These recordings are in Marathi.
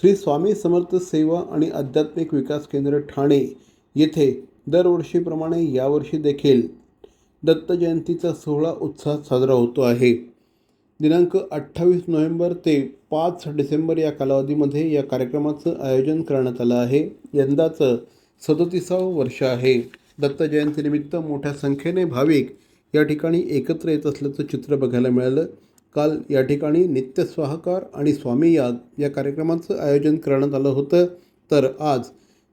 श्री स्वामी समर्थ सेवा आणि आध्यात्मिक विकास केंद्र ठाणे येथे दरवर्षीप्रमाणे यावर्षी देखील दत्त जयंतीचा सोहळा उत्साहात साजरा होतो आहे. दिनांक अठ्ठावीस नोव्हेंबर ते पाच डिसेंबर या कालावधीमध्ये या कार्यक्रमाचं आयोजन करण्यात आलं आहे. यंदाचं सदोतीसावं वर्ष आहे. दत्त जयंतीनिमित्त मोठ्या संख्येने भाविक या ठिकाणी एकत्र येत असल्याचं चित्र बघायला मिळालं. काल या ठिकाणी नित्यस्वाहकार आणि स्वामी याग या कार्यक्रमाचं आयोजन करण्यात आलं होतं. तर आज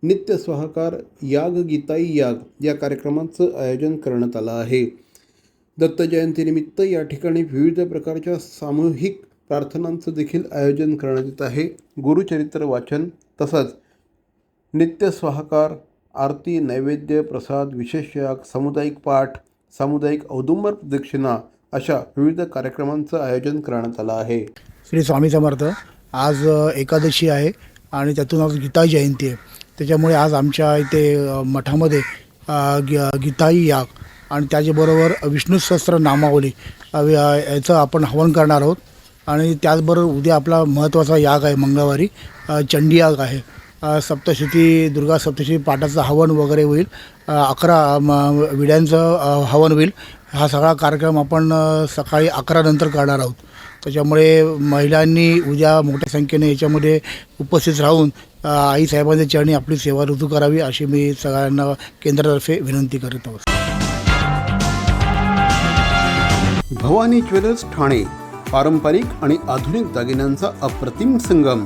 नित्यस्वाहकार याग गीताई याग या कार्यक्रमाचं आयोजन करण्यात आलं आहे. दत्त जयंतीनिमित्त या ठिकाणी विविध प्रकारच्या सामूहिक प्रार्थनांचं देखील आयोजन करण्यात येत आहे. गुरुचरित्र वाचन तसंच नित्य स्वाहाकार आरती नैवेद्य प्रसाद विशेष याग सामुदायिक पाठ सामुदायिक औदुंबर प्रदक्षिणा अशा विविध कार्यक्रमांचं आयोजन करण्यात आलं आहे. श्री स्वामी समर्थ आज एकादशी आहे आणि त्यातून आज गीता जयंती आहे. त्याच्यामुळे आज आमच्या इथे मठामध्ये गीताई याग आणि त्याच्याबरोबर विष्णू सहस्त्र नामावली याचं आपण हवन करणार आहोत. आणि त्याचबरोबर उद्या आपला महत्त्वाचा याग आहे मंगळवारी चंडी याग आहे. सप्तशती दुर्गा सप्तशती पाठाचं हवन वगैरे होईल. अकरा म, विड्यांचं हवन होईल. हा सगळा कार्यक्रम आपण सकाळी अकरानंतर करणार आहोत. त्याच्यामुळे महिलांनी उद्या मोठ्या संख्येने याच्यामध्ये उपस्थित राहून आईसाहेबांच्या चरणी आपली सेवा रुजू करावी अशी मी सगळ्यांना केंद्रातर्फे विनंती करत आहोत. भवानी ज्वेलर्स ठाणे पारंपरिक आणि आधुनिक दागिन्यांचा अप्रतिम संगम.